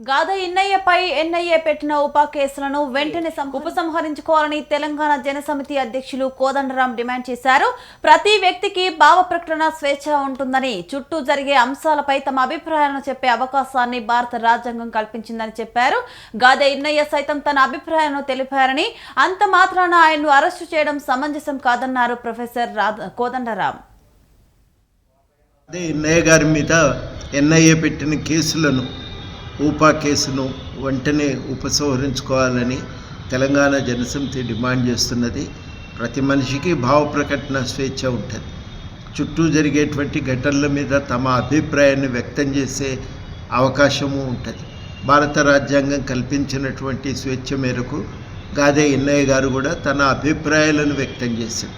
గాద ఇన్నయ్యపై NIA పెట్టిన ఉప కేసులను వెంటనే సం- ఉపసంహరించుకోవాలని తెలంగాణ జనసమితి అధ్యక్షులు కోదండరాం డిమాండ్ చేశారు. ప్రతి వ్యక్తికి భావ ప్రకటన స్వేచ్ఛ ఉంటుందని చుట్టూ జరిగే అంశాలపై తమ అభిప్రాయాలను చెప్పే అవకాశాన్ని భారత రాజ్యాంగం కల్పించిందని చెప్పారు. గాద ఇన్నయ్య సైతం తన అభిప్రాయాలను తెలిపారని అంత మాత్రాన ఆయన్ను అరెస్టు చేయడం సమంజసం కాదన్నారు ప్రొఫెసర్ కోదండరాం. ఎన్ఐఏ గారి మీద ఎన్ఐఏ పెట్టిన కేసులను ఊపా కేసును వెంటనే ఉపసంహరించుకోవాలని తెలంగాణ జనసమితి డిమాండ్ చేస్తున్నది. ప్రతి మనిషికి భావ ప్రకటన స్వేచ్ఛ ఉంటుంది. చుట్టూ జరిగేటువంటి ఘటనల మీద తమ అభిప్రాయాన్ని వ్యక్తం చేసే అవకాశము ఉంటుంది. భారత రాజ్యాంగం కల్పించినటువంటి స్వేచ్ఛ మేరకు గాదే ఎన్నయ్య గారు కూడా తన అభిప్రాయాలను వ్యక్తం చేశారు.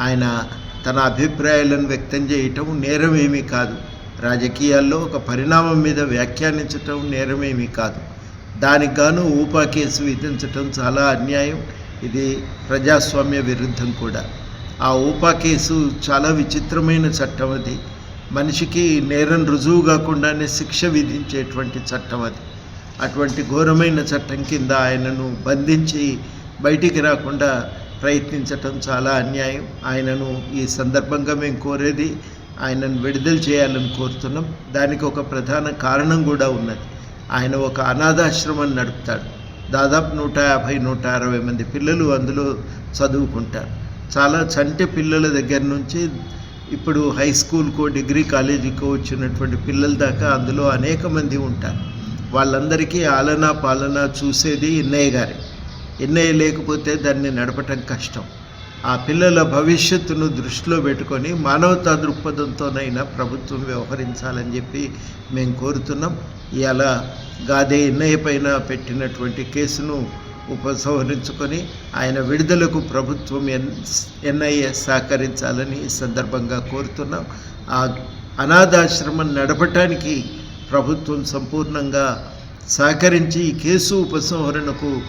ఆయన తన అభిప్రాయాలను వ్యక్తం చేయటం నేరమేమీ కాదు. రాజకీయాల్లో ఒక పరిణామం మీద వ్యాఖ్యానించటం నేరమేమీ కాదు. దానికి గాను ఊపా కేసు విధించటం చాలా అన్యాయం. ఇది ప్రజాస్వామ్య విరుద్ధం కూడా. ఆ ఊపా కేసు చాలా విచిత్రమైన చట్టం అది. మనిషికి నేరం రుజువు కాకుండానే శిక్ష విధించేటువంటి చట్టం అది. అటువంటి ఘోరమైన చట్టం కింద ఆయనను బంధించి బయటికి రాకుండా ప్రయత్నించటం చాలా అన్యాయం. ఆయనను ఈ సందర్భంగా మేము కోరేది ఆయనను విడుదల చేయాలని కోరుతున్నాం. దానికి ఒక ప్రధాన కారణం కూడా ఉన్నది. ఆయన ఒక అనాథాశ్రమం నడుపుతాడు. దాదాపు నూట యాభై నూట అరవై మంది పిల్లలు అందులో చదువుకుంటారు. చాలా చంటి పిల్లల దగ్గర నుంచి ఇప్పుడు హై స్కూల్కో డిగ్రీ కాలేజీకో వచ్చినటువంటి పిల్లల దాకా అందులో అనేక మంది ఉంటారు. వాళ్ళందరికీ ఆలనా పాలన చూసేది ఎన్నయ్య గారే. ఎన్నయ్య లేకపోతే దాన్ని నడపటం కష్టం. ఆ పిల్లల భవిష్యత్తును దృష్టిలో పెట్టుకొని మానవతా దృక్పథంతోనైనా ప్రభుత్వం వ్యవహరించాలని చెప్పి మేము కోరుతున్నాం. ఇలా గాదే ఎన్నయ్య పైన పెట్టినటువంటి కేసును ఉపసంహరించుకొని ఆయన విడుదలకు ప్రభుత్వం ఎన్ ఎన్ఐఏ సహకరించాలని ఈ సందర్భంగా కోరుతున్నాం. ఆ అనాథాశ్రమం నడపటానికి ప్రభుత్వం సంపూర్ణంగా సహకరించి ఈ కేసు ఉపసంహరణకు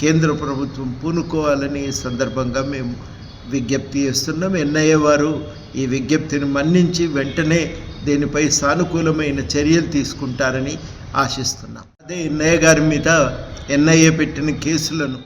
కేంద్ర ప్రభుత్వం పూనుకోవాలని ఈ సందర్భంగా మేము విజ్ఞప్తి చేస్తున్నాం. ఎన్ఐఏ వారు ఈ విజ్ఞప్తిని మన్నించి వెంటనే దీనిపై సానుకూలమైన చర్యలు తీసుకుంటారని ఆశిస్తున్నాం. అదే ఎన్ఐఏ గారి మీద ఎన్ఐఏ పెట్టిన కేసులను